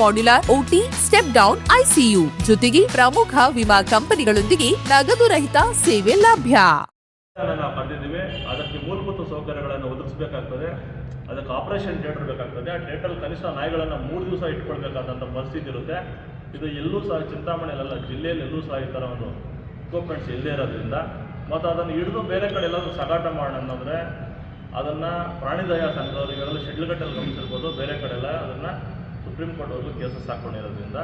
modular OT step down ICU ಜೊತೆಗೆ ಪ್ರಮುಖ ವಿಮಾ ಕಂಪನಿಗಳೊಂದಿಗೆ ನಗದು ರಹಿತ ಸೇವೆ ಲಭ್ಯ. ಅದಕ್ಕೆ ಮೂಲಭೂತ ಸೌಕರ್ಯಗಳನ್ನು ಒದಗಿಸಬೇಕಾಗ್ತದೆ. ಅದಕ್ಕೆ ಆಪರೇಷನ್ ಥಿಯೇಟರ್ ಬೇಕಾಗ್ತದೆ. ಆ ಥಿಯೇಟರ್ ಕನಿಷ್ಠ ನಾಯಿಗಳನ್ನು ಮೂರು ದಿವಸ ಇಟ್ಕೊಳ್ಬೇಕಾದಂಥ ಪರಿಸ್ಥಿತಿ ಇರುತ್ತೆ. ಇದು ಎಲ್ಲೂ ಸಹ ಚಿಂತಾಮಣಿಯಲ್ಲ ಜಿಲ್ಲೆಯಲ್ಲಿ ಎಲ್ಲೂ ಸಹ ಈ ಥರ ಒಂದು ಇಕ್ವಿಪ್ಮೆಂಟ್ಸ್ ಇಲ್ಲದೇ ಇರೋದ್ರಿಂದ. ಮತ್ತು ಅದನ್ನು ಹಿಡಿದು ಬೇರೆ ಕಡೆ ಎಲ್ಲಾದರೂ ಸಾಗಾಟ ಮಾಡೋಣ ಅನ್ನೋದ್ರೆ ಅದನ್ನು ಪ್ರಾಣಿದಯ ಸಂಘದವರು ಇವರೆಲ್ಲ ಶಿಡ್ಲಘಟ್ಟಲ್ಲಿ ಗಮನಿಸಿರ್ಬೋದು. ಬೇರೆ ಕಡೆ ಸುಪ್ರೀಂ ಮಾಡೋದು ಕೇಸಸ್ ಹಾಕೊಂಡಿರೋದ್ರಿಂದ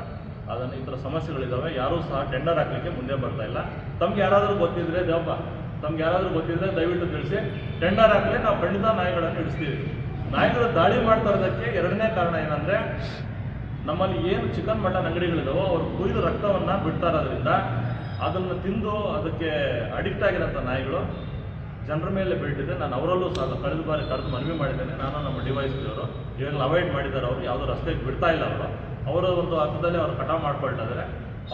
ಅದನ್ನು ಈ ಥರ ಸಮಸ್ಯೆಗಳಿದ್ದಾವೆ ಯಾರೂ ಸಹ ಟೆಂಡರ್ ಹಾಕಲಿಕ್ಕೆ ಮುಂದೆ ಬರ್ತಾ ಇಲ್ಲ. ತಮ್ಗೆ ಯಾರಾದರೂ ಗೊತ್ತಿದ್ರೆ ದೇವಪ್ಪ ತಮ್ಗೆ ಯಾರಾದರೂ ಗೊತ್ತಿದ್ರೆ ದಯವಿಟ್ಟು ತಿಳಿಸಿ. ಟೆಂಡರ್ ಹಾಕಲಿ ನಾವು ಖಂಡಿತ ನಾಯಿಗಳನ್ನು ಇಡಿಸ್ತೀವಿ ನಾಯಿಗಳು ದಾಳಿ ಮಾಡ್ತಾ ಇರೋದಕ್ಕೆ ಎರಡನೇ ಕಾರಣ ಏನಂದರೆ, ನಮ್ಮಲ್ಲಿ ಏನು ಚಿಕನ್ ಮಟನ್ ಅಂಗಡಿಗಳಿದಾವೋ ಅವರು ಕುಯ್ದು ರಕ್ತವನ್ನು ಬಿಡ್ತಾ ಇರೋದ್ರಿಂದ ಅದನ್ನು ತಿಂದು ಅದಕ್ಕೆ ಅಡಿಕ್ಟ್ ಆಗಿರೋಂಥ ನಾಯಿಗಳು ಜನರ ಮೇಲೆ ಬೀಳ್ತಿದೆ. ನಾನು ಅವರಲ್ಲೂ ಸಹ ಕಳೆದ ಬಾರಿ ಕರೆದು ಮನವಿ ಮಾಡಿದ್ದೇನೆ. ನಾನು ನಮ್ಮ ಡಿವೈಸ್ ಅವರು ಇವೆಲ್ಲ ಅವಾಯ್ಡ್ ಮಾಡಿದ್ದಾರೆ. ಅವರು ಯಾವುದೋ ರಸ್ತೆಗೆ ಬಿಡ್ತಾ ಇಲ್ಲ ಅವರು. ಅವರ ಒಂದು ಹಂತದಲ್ಲಿ ಅವ್ರು ಕಟಾವು ಮಾಡ್ಕೊಳ್ತಾ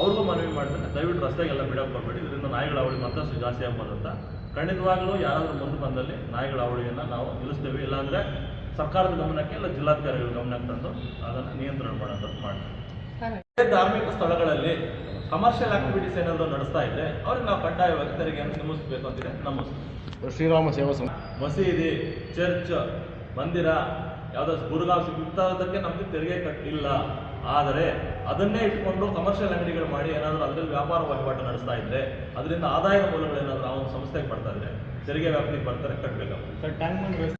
ಅವ್ರಿಗೂ ಮನವಿ ಮಾಡ್ತೇನೆ ದಯವಿಟ್ಟು ರಸ್ತೆಗೆಲ್ಲ ಬಿಡೋಕೆ ಬರಬೇಡಿ ಇದರಿಂದ ನಾಯಿಗಳ ಅವಳಿ ಮತ್ತಷ್ಟು ಜಾಸ್ತಿ ಆಗ್ಬೋದು ಅಂತ ಖಂಡಿತವಾಗ್ಲೂ ಯಾರಾದರೂ ಮುಂದೆ ಬಂದಲ್ಲಿ ನಾಯಿಗಳ ಅವಳಿಯನ್ನು ನಾವು ನಿಲ್ಲಿಸ್ತೇವೆ. ಇಲ್ಲಾಂದರೆ ಸರ್ಕಾರದ ಗಮನಕ್ಕೆ ಇಲ್ಲ ಜಿಲ್ಲಾಧಿಕಾರಿಗಳ ಗಮನಕ್ಕೆ ತಂದು ಅದನ್ನು ನಿಯಂತ್ರಣ ಮಾಡೋದು ಮಾಡ್ತೀವಿ. ಧಾರ್ಮಿಕ ಸ್ಥಳಗಳಲ್ಲಿ ಕಮರ್ಷಿಯಲ್ ಆಕ್ಟಿವಿಟೀಸ್ ಏನಾದರೂ ನಡೆಸ್ತಾ ಇದ್ರೆ ಅವ್ರಿಗೆ ನಾವು ಕಡ್ಡಾಯವಾಗಿ ತೆರಿಗೆಯನ್ನು ನಿಮಿಸ್ಬೇಕು ಅಂತಿದೆ. ನಮ್ಮ ಶ್ರೀರಾಮ ಸೇವಾ ಸಂಘ ಮಸೀದಿ ಚರ್ಚ್ ಮಂದಿರ ಯಾವುದಾದ್ರು ಗುರುಗಾವ್ ಇಂಥದಕ್ಕೆ ನಮಗೆ ತೆರಿಗೆ ಕಟ್ಟಿಲ್ಲ. ಆದರೆ ಅದನ್ನೇ ಇಟ್ಕೊಂಡು ಕಮರ್ಷಿಯಲ್ ಅಂಗಡಿಗಳು ಮಾಡಿ ಏನಾದರೂ ಅದರಲ್ಲಿ ವ್ಯಾಪಾರ ವಹಿವಾಟು ನಡೆಸ್ತಾ ಇದ್ರೆ ಅದರಿಂದ ಆದಾಯದ ಮೂಲಗಳೇನಾದರೂ ಆ ಒಂದು ಸಂಸ್ಥೆಗೆ ಬರ್ತಾ ಇದ್ರೆ ತೆರಿಗೆ ವ್ಯಾಪ್ತಿಗೆ ಬರ್ತಾರೆ ಕಟ್ಟಬೇಕು ಸರ್ ಟ್ಯಾಂಕ್ ಬಂಡ್